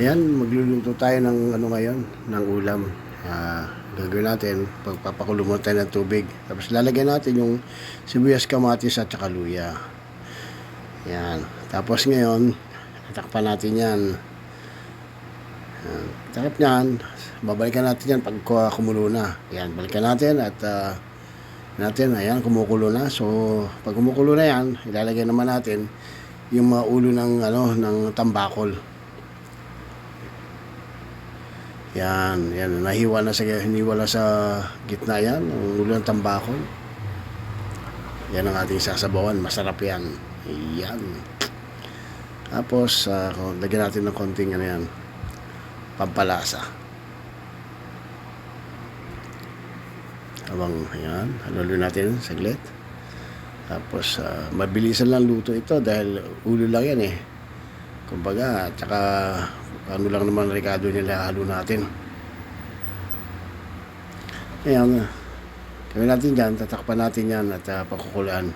Ayan, magluluto tayo ng ano ngayon, ng ulam. Ah, gagawin natin, pagpapakulo tayo ng tubig. Tapos lalagyan natin yung sibuyas, kamatis at saka luya. Yan. Tapos ngayon, tatakpan natin yan. Yan. Takip niyan, babalikan natin yan pag ku- kumulo na. Yan, balikan natin at ah, natin, ayan, kumukulo na. So, pag kumukulo na yan, ilalagay naman natin yung mga ulo ng, ano, ng tambakol. Yan, yan, nahiwa na sa, hiniwa na sa gitna yan, ang ulo ng tambakol. Yan ang ating sasabawan, masarap yan. Yan. Tapos, kung- lagyan natin ng konting ano yan, pampalasa. Habang, yan, haluloy natin saglit. Tapos, ah, mabilisan lang luto ito dahil ulo lang yan eh. Kumbaga, tsaka ano lang naman rekado nila halo natin. Ayan, gawin natin dyan, tatakpan natin yan at uh, pakukulaan.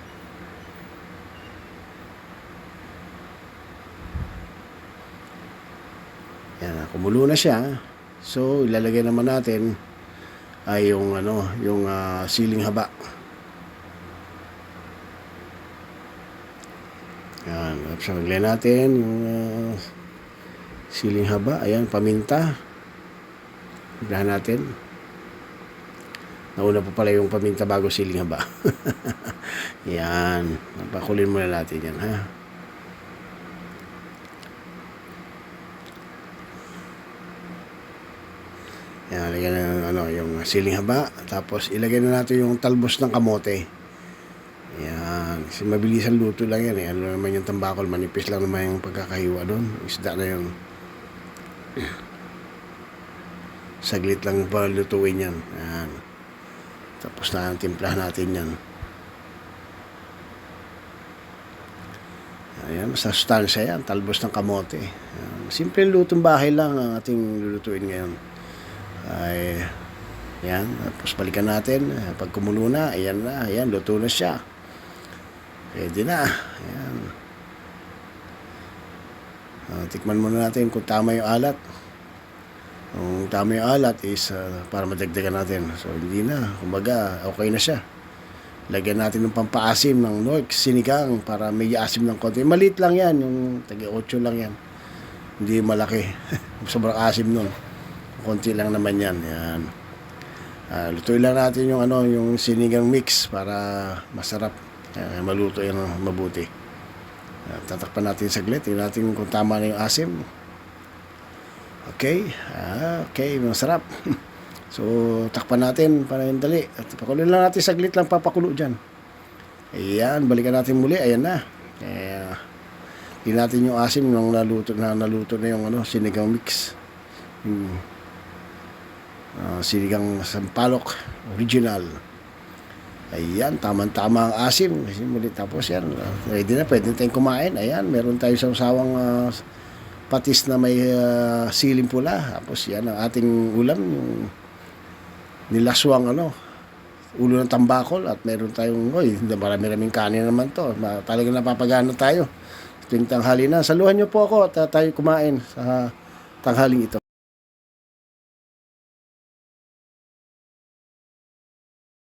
Yan, kumulo na siya. So, ilalagay naman natin ay yung ano, yung ah, siling haba. Yan, maglagay natin yung ah, siling haba, ayan, paminta. Ibrahan natin. Nauna pa pala yung paminta bago siling haba. yan, pakulin muna natin yan, ha? Yan, lagyan na ng ano, yung siling haba. Tapos ilagay na natin yung talbos ng kamote. Yan. Kasi mabilis ang luto lang yan eh. Ano naman yung tambakol, manipis lang naman yung pagkakahiwa doon. Isda na yung saglit lang pa lutuin yan. Yan. Tapos na ang timplahan natin yan. Ayan, sa sustansya yan, talbos ng kamote. Yan. Simple lutong bahay lang ang ating lulutuin ngayon. Ay, yan, tapos balikan natin. Pag kumulo na, ayan na, ayan, luto na siya. Pwede na. Ayan. Ah, tikman muna natin kung tama yung alat. Kung tama yung alat is ah, para madagdagan natin. So, hindi na. Kumbaga, okay na siya. Lagyan natin ng pampaasim ng Nork, sinigang para may asim ng konti. Maliit lang yan, yung taga 8 lang yan. Hindi malaki. Sobrang asim nun. Konti lang naman yan. Yan. Ah, lutuin lang natin yung ano, yung sinigang mix para masarap. Ah, maluto yan mabuti. Tatakpan natin saglit. Tingnan natin kung tama na yung asim. Okay. Ah, okay, masarap. so, takpan natin para yung dali. At pakuloy lang natin saglit lang papakulo dyan. Ayan, balikan natin muli. Ayan na. Tingnan natin yung asim nung naluto na naluto na yung ano, sinigang mix. Yung Ah, sinigang sampalok original. Ayan, tamang-tama ang asim. Kasi tapos yan. ready na, pwede tayong kumain. Ayan, meron tayo sa sawang ah, patis na may ah, siling pula. Tapos yan ang ating ulam. Yung nilaswang ano, ulo ng tambakol at meron tayong, oy, marami-raming kanin naman to. Talagang napapagana tayo. Tuwing tanghali na. Saluhan niyo po ako at ah, tayo kumain sa tanghaling ito.